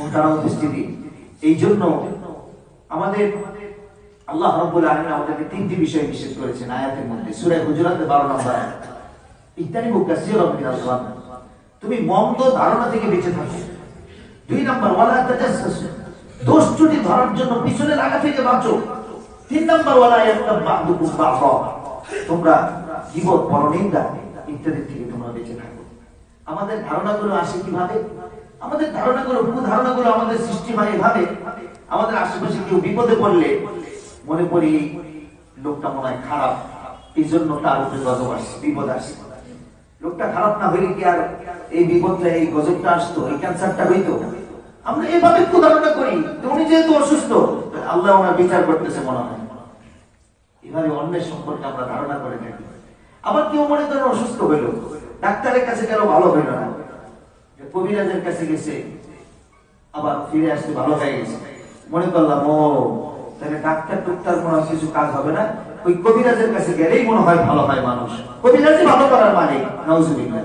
মোহতারাম উপস্থিতি। এই জন্য আমাদের আল্লাহ রব্বুল আলামিন আমাদেরকে তিনটি বিষয় নিষেধ করেছেন আয়াতের মধ্যে। সূরা হুজুরাতে 12 নম্বর ইত্যাদি মিনাল তুমি মন্দ ধারণা থেকে বেঁচে থাকো। দুই নম্বর, ওয়ালা তাজাসসু দোষ ত্রুটি ধরার জন্য পিছনে লাগা থেকে বাঁচো। তিন নম্বর, ওয়ালা ইয়াক্তাব বা'দুকুম বা'দা। তোমরা জীবন পরনিন্দা ইত্যাদি থেকে তোমরা বেঁচে থাকো। আমাদের ধারণাগুলো আসে কীভাবে? আমাদের ধারণাগুলো ভুল ধারণাগুলো আমাদের সৃষ্টি হয় এভাবে। আমাদের আশেপাশে কেউ বিপদে পড়লে মনে করি লোকটা মনে হয় খারাপ। এই জন্য তার উপরে গজব আসে বিপদ আসে লোকটা খারাপ না হইলে কি আর এই বিপদটা, এই গজবটা আসতো, এই ক্যান্সারটা হইতো? আমরা এভাবে একটু ধারণা করি উনি যেহেতু অসুস্থ আল্লাহ ওনার বিচার করতেছে মনে হয়। এভাবে অন্যের সম্পর্কে আমরা ধারণা করে থাকি। আবার কেউ মনে করেন অসুস্থ হইল ডাক্তারের কাছে গেল ভালো হইল না। কবিরাজের কাছে গেছে, আবার ফিরে আসতে ভালো হয়ে গেছে। মনে করলাম, ও, তাহলে ডাক্তার টুক্তার মনে কিছু কাজ হবে না। ওই কবিরাজের কাছে গেলেই মনে হয় ভালো হয় মানুষ। কবিরাজই ভালো করার মালিক, নাউজুবিল্লাহ।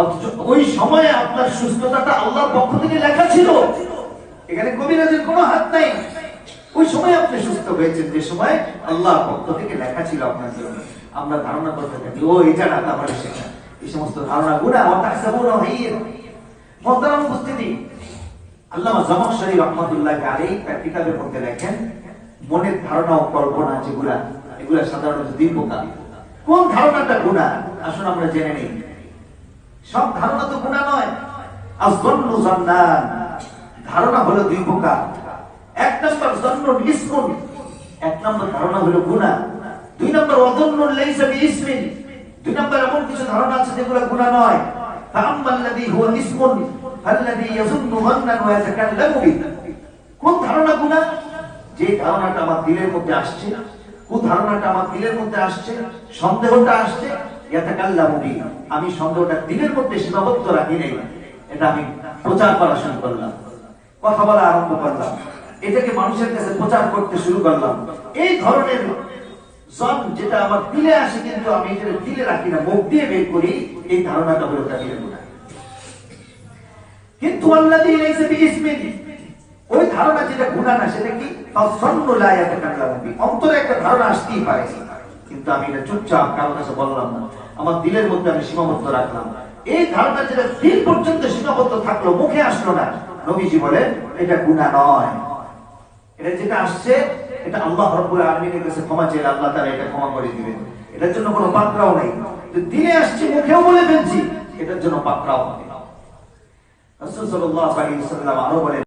অথচ ওই সময়ে আপনার সুস্থতাটা আল্লাহর পক্ষ থেকে লেখা ছিল। এখানে কবিরাজের কোনো হাত নাই। ওই সময় আপনি সুস্থ হয়েছেন, যে সময় আল্লাহর পক্ষ থেকে লেখা ছিল আপনার জন্য। আমরা ধারণা করতে থাকি, ও, এটা না আমার সেটা এই সমস্ত ধারণা গুণা হতাশ হইয়ে মহতারাম উপস্থিতি। তার মনের ধারণা ও কল্পনা যেগুলা, এগুলা সাধারণত প্রকার কোন ধারণাটা গুণা আসুন আমরা জেনে নিই। সব ধারণা তো গুণা নয়। ধারণা হলো দুই প্রকার। এক নম্বর এক নম্বর ধারণা হলো গুণা দুই নম্বর অদন্নুল লাইসা দুই নম্বর এমন কিছু ধারণা আছে যেগুলো গুণা নয়। فأما الذي هو اسم فالذي يظن ظنا ويتكلم به কোন ধারণা গুণা যে ধারণাটা আমার দিলের মধ্যে আসছে কোন ধারণাটা আমার দিলের মধ্যে আসছে সন্দেহটা আসছে ইয়াতাকাল্লামু বি আমি সন্দেহটা দিলের মধ্যে সীমাবদ্ধ রাখি নাই এটা আমি প্রচার করা শুরু করলাম কথা বলা আরম্ভ করলাম এটাকে মানুষের কাছে প্রচার করতে শুরু করলাম এই ধরনের জন যেটা আমার দিলে আসে কিন্তু আমি এটা দিলে রাখি না, মুখ দিয়ে বের করি, এই ধারণাটা হলো কাবিলের গুণা কিন্তু আল্লাযী লাইসা বিইসমিন, ওই ধারণা যেটা গুণা না, সেটা কি? তাসন্নু লা ইয়াতাকাল্লামু বি অন্তরে একটা ধারণা আসতেই পারে। কিন্তু আমি এটা চুপচাপ কারও কাছে বললাম না। আমার দিলের মধ্যে আমি সীমাবদ্ধ রাখলাম। এই ধারণা যেটা দিল পর্যন্ত সীমাবদ্ধ থাকল, মুখে আসলো না। নবীজি বলেন, এটা গুণা নয়। এটা যেটা আসছে এটা আল্লাহ রব্বুল আলামিনের কাছে ক্ষমা চেয়ে আল্লাহ তাআলা এটা ক্ষমা করে দিবেন। এটার জন্য কোনো পাত্রাও নেই। দিনে আসছে, মুখেও বলে ফেলছি, এটার জন্য পাত্রাও হবে রাসূল সাল্লাল্লাহু আলাইহি ওয়াসাল্লাম আরও বলেন